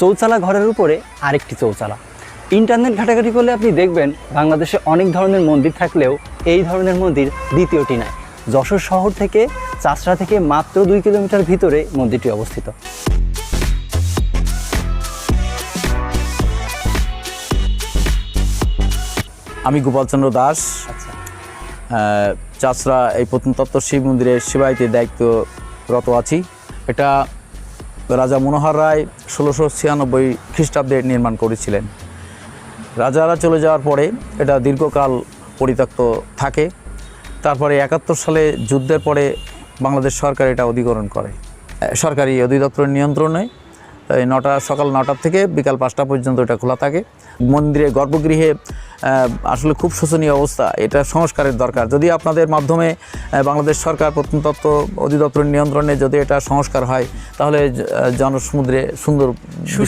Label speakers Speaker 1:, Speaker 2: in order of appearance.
Speaker 1: চৌচালা ঘরের উপরে আরেকটি চৌচালা। ইন্টারনেট ঘাটাঘাটি করলে আপনি দেখবেন বাংলাদেশে অনেক ধরনের মন্দির থাকলেও এই ধরনের মন্দির দ্বিতীয়টি নাই যশোর শহর থেকে চাষড়া থেকে মাত্র দুই কিলোমিটার ভিতরে মন্দিরটি অবস্থিত।
Speaker 2: আমি গোপালচন্দ্র দাস।
Speaker 1: আচ্ছা।
Speaker 2: চাষরা এই প্রত্নতত্ত্ব শিব মন্দিরের সেবাইতে দায়িত্বরত আছি। এটা রাজা মনোহর রায় ষোলোশো ছিয়ানব্বই খ্রিস্টাব্দে নির্মাণ করেছিলেন। রাজারা চলে যাওয়ার পরে এটা দীর্ঘকাল পরিত্যক্ত থাকে। তারপরে একাত্তর সালে যুদ্ধের পরে বাংলাদেশ সরকার এটা অধিগ্রহণ করে। সরকারি অধিদপ্তরের নিয়ন্ত্রণে নটা, সকাল নটার থেকে বিকাল পাঁচটা পর্যন্ত এটা খোলা থাকে। মন্দিরে গর্ভগৃহে আসলে খুব শোচনীয় অবস্থা, এটা সংস্কারের দরকার। যদি আপনাদের মাধ্যমে বাংলাদেশ সরকার, প্রত্নতত্ত্ব অধিদপ্তর নিয়ন্ত্রণে যদি এটা সংস্কার হয়, তাহলে জনসমুদ্রে সুন্দর